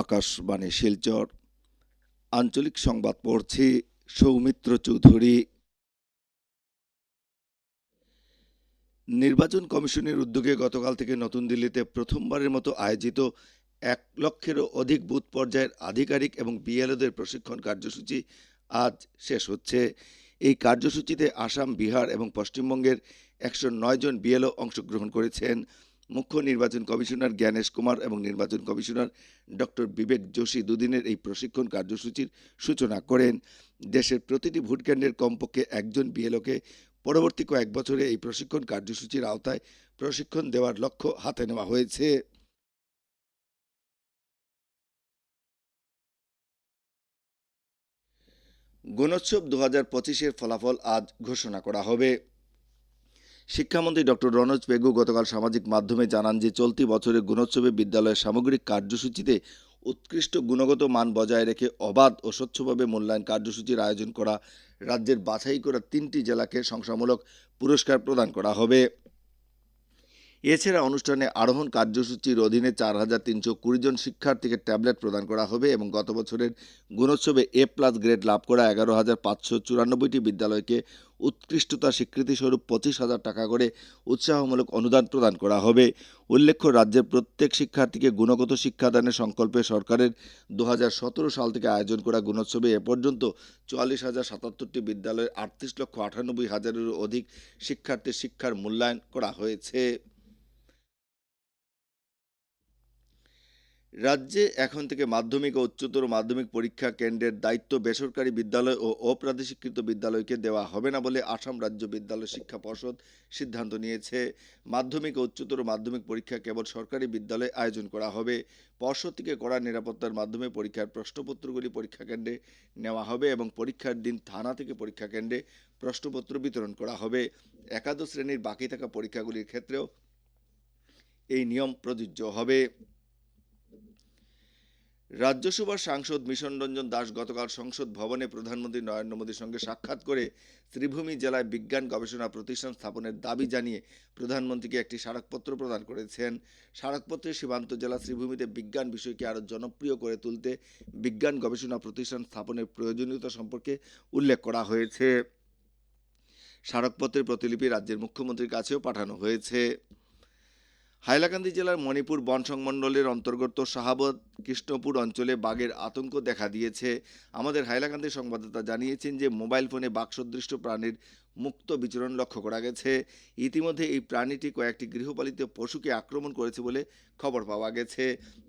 আকাশবাণী শিলচর। আঞ্চলিক সংবাদ পড়ছি সৌমিত্র চৌধুরী। নির্বাচন কমিশনের উদ্যোগে গতকাল থেকে নতুন দিল্লিতে প্রথমবারের মতো আয়োজিত এক লক্ষেরও অধিক বুথ পর্যায়ের আধিকারিক এবং বিএলওদের প্রশিক্ষণ কার্যসূচি আজ শেষ হচ্ছে। এই কার্যসূচিতে আসাম, বিহার এবং পশ্চিমবঙ্গের একশো নয় জন বিএলও অংশগ্রহণ করেছেন। মুখ্য নির্বাচন কমিশনার জ্ঞানেশ কুমার এবং নির্বাচন কমিশনার ডক্টর বিবেক যোশী দুদিনের এই প্রশিক্ষণ কার্যসূচির সূচনা করেন। দেশের প্রতিটি ভোটকেন্দ্রের কমপক্ষে একজন বিএলওকে পরবর্তী কয়েক বছরে এই প্রশিক্ষণ কার্যসূচির আওতায় প্রশিক্ষণ দেওয়ার লক্ষ্য হাতে নেওয়া হয়েছে। গণোৎসব দু হাজার পঁচিশের ফলাফল আজ ঘোষণা করা হবে। শিক্ষামন্ত্রী ডক্টর রনোজ পেগু গতকাল সামাজিক মাধ্যমে জানান যে চলতি বছরের গুণোৎসবে বিদ্যালয়ের সামগ্রিক কার্যসূচিতে উৎকৃষ্ট গুণগত মান বজায় রেখে অবাধ ও স্বচ্ছভাবে মূল্যায়ন কার্যসূচির আয়োজন করা, রাজ্যের বাছাই করা তিনটি জেলাকে সংসামূলক পুরস্কার প্রদান করা হবে। এছাড়া অনুষ্ঠানে আরোহণ কার্যসূচির অধীনে চার হাজার তিনশো কুড়ি জন শিক্ষার্থীকে ট্যাবলেট প্রদান করা হবে এবং গত বছরের গুণোৎসবে এ প্লাস গ্রেড লাভ করা এগারো হাজার পাঁচশো চুরানব্বইটি বিদ্যালয়কে উৎকৃষ্টতা স্বীকৃতিস্বরূপ পঁচিশ হাজার টাকা করে উৎসাহমূলক অনুদান প্রদান করা হবে। উল্লেখ্য, রাজ্যের প্রত্যেক শিক্ষার্থীকে গুণগত শিক্ষাদানের সংকল্পে সরকারের দু হাজার সতেরো সাল থেকে আয়োজন করা গুণোৎসবে এ পর্যন্ত চুয়াল্লিশ হাজার সাতাত্তরটি বিদ্যালয়ের আটত্রিশ লক্ষ আটানব্বই হাজারেরও অধিক শিক্ষার্থীর শিক্ষার মূল্যায়ন করা হয়েছে। রাজ্যে এখন থেকে মাধ্যমিক ও উচ্চতর মাধ্যমিক পরীক্ষা কেন্দ্রের দায়িত্ব বেসরকারি বিদ্যালয় ও অপ্রাদেশিকৃত বিদ্যালয়কে দেওয়া হবে না বলে আসাম রাজ্য বিদ্যালয় শিক্ষা পর্ষদ সিদ্ধান্ত নিয়েছে। মাধ্যমিক ও উচ্চতর মাধ্যমিক পরীক্ষা কেবল সরকারি বিদ্যালয়ে আয়োজন করা হবে। পর্ষদ থেকে কড়া নিরাপত্তার মাধ্যমে পরীক্ষার প্রশ্নপত্রগুলি পরীক্ষা কেন্দ্রে নেওয়া হবে এবং পরীক্ষার দিন থানা থেকে পরীক্ষা কেন্দ্রে প্রশ্নপত্র বিতরণ করা হবে। একাদশ শ্রেণির বাকি থাকা পরীক্ষাগুলির ক্ষেত্রেও এই নিয়ম প্রযোজ্য হবে। রাজ্যসভার সাংসদ মিশন রঞ্জন দাস গতকাল সংসদ ভবনে প্রধানমন্ত্রী নরেন্দ্র মোদীর সঙ্গে সাক্ষাৎ করে শ্রীভূমি জেলায় বিজ্ঞান গবেষণা প্রতিষ্ঠান স্থাপনের দাবি জানিয়ে প্রধানমন্ত্রীকে একটি স্মারকপত্র প্রদান করেছেন। স্মারকপত্রে সীমান্ত জেলা শ্রীভূমিতে বিজ্ঞান বিষয়কে আরও জনপ্রিয় করে তুলতে বিজ্ঞান গবেষণা প্রতিষ্ঠান স্থাপনের প্রয়োজনীয়তা সম্পর্কে উল্লেখ করা হয়েছে। স্মারকপত্রের প্রতিলিপি রাজ্যের মুখ্যমন্ত্রীর কাছেও পাঠানো হয়েছে। হাইলাকান্দি জেলার মণিপুর বন সংমণ্ডলের অন্তর্গত শাহাবত কৃষ্ণপুর অঞ্চলে বাঘের আতঙ্ক দেখা দিয়েছে। আমাদের হাইলাকান্দি সংবাদদাতা জানিয়েছেন যে, মোবাইল ফোনে বাঘসদৃষ্ট প্রাণীর মুক্ত বিচরণ লক্ষ্য করা গেছে। ইতিমধ্যে এই প্রাণীটি কয়েকটি গৃহপালিত পশুকে আক্রমণ করেছে বলে খবর পাওয়া গেছে।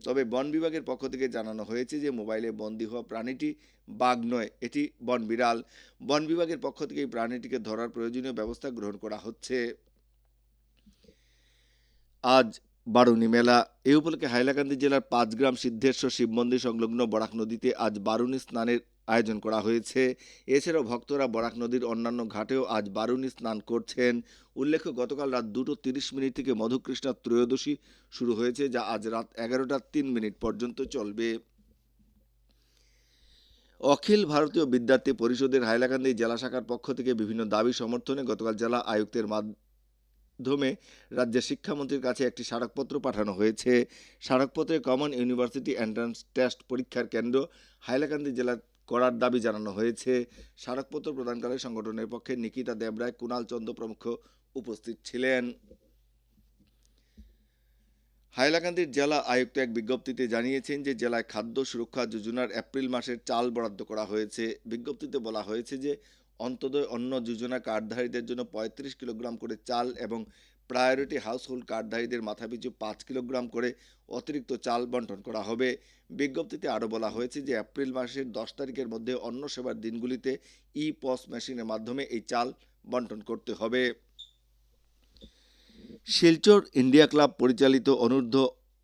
তবে বন বিভাগের পক্ষ থেকে জানানো হয়েছে যে, মোবাইলে বন্দী হওয়া প্রাণীটি বাঘ নয়, এটি বন বিড়াল। বন বিভাগের পক্ষ থেকে এই প্রাণীটিকে ধরার প্রয়োজনীয় ব্যবস্থা গ্রহণ করা হচ্ছে। আজ বারুণী মেলা। এই উপলক্ষে হাইলাকান্দি জেলার পাঁচগ্রাম সিদ্ধেশ্বর শিব মন্দির সংলগ্ন বরাক নদীতে আজ বারুণী স্নানের আয়োজন করা হয়েছে। এছাড়াও ভক্তরা বরাক নদীর অন্যান্য ঘাটেও আজ বারুণী স্নান করছেন। উল্লেখ্য, গতকাল রাত দুটো তিরিশ মিনিট থেকে মধুকৃষ্ণা ত্রয়োদশী শুরু হয়েছে, যা আজ রাত এগারোটা তিন মিনিট পর্যন্ত চলবে। অখিল ভারতীয় বিদ্যার্থী পরিষদের হাইলাকান্দি জেলা শাখার পক্ষ থেকে বিভিন্ন দাবি সমর্থনে গতকাল জেলা আয়ুক্তের মাধ্যমে রাজ্যের শিক্ষামন্ত্রীর কাছে একটি স্মারকপত্র পাঠানো হয়েছে। স্মারকপত্রে কমন ইউনিভার্সিটি এন্ট্রান্স টেস্ট পরীক্ষার কেন্দ্র হাইলাকান্দি জেলার করার দাবি জানানো হয়েছে। স্মারকপত্র প্রদানকালে সংগঠনের পক্ষে নিকিতা দেবরায়, কুণাল চন্দ্র প্রমুখ উপস্থিত ছিলেন। হাইলাকান্দির জেলা আয়ুক্ত এক বিজ্ঞপ্তিতে জানিয়েছেন যে, জেলায় খাদ্য সুরক্ষা যোজনার এপ্রিল মাসের চাল বরাদ্দ করা হয়েছে। বিজ্ঞপ্তিতে বলা হয়েছে যে অন্তদয় অন্ন যোজনা কার্ডধারীদের জন্য পঁয়ত্রিশ কিলোগ্রাম করে চাল এবং প্রায়োরিটি হাউসহোল্ড কার্ডধারীদের মাথাপিছু পাঁচ কিলোগ্রাম করে অতিরিক্ত চাল বন্টন করা হবে। বিজ্ঞপ্তিতে আরও বলা হয়েছে যে, এপ্রিল মাসের দশ তারিখের মধ্যে অন্ন সেবার দিনগুলিতে ই পস মেশিনের মাধ্যমে এই চাল বন্টন করতে হবে। শিলচর ইন্ডিয়া ক্লাব পরিচালিত অনূর্ধ্ব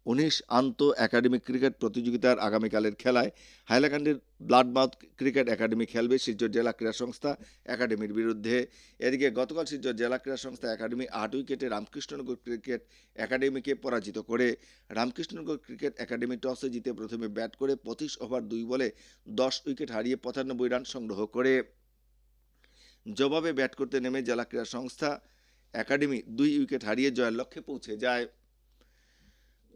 উনিশ আন্ত একাডেমিক ক্রিকেট প্রতিযোগিতার আগামীকালের খেলায় হাইলাকান্দির ব্লাডমাউথ ক্রিকেট একাডেমি খেলবে শিলচর জেলা ক্রীড়া সংস্থা একাডেমির বিরুদ্ধে। এদিকে গতকাল শিলচর জেলা ক্রীড়া সংস্থা একাডেমি আট উইকেটে রামকৃষ্ণনগর ক্রিকেট একাডেমিকে পরাজিত করে। রামকৃষ্ণনগর ক্রিকেট একাডেমি টসে জিতে প্রথমে ব্যাট করে পঁচিশ ওভার দুই বলে দশ উইকেট হারিয়ে পঁচানব্বই রান সংগ্রহ করে। জবাবে ব্যাট করতে নেমে জেলা ক্রীড়া সংস্থা একাডেমি দুই উইকেট হারিয়ে জয়ের লক্ষ্যে পৌঁছে যায়।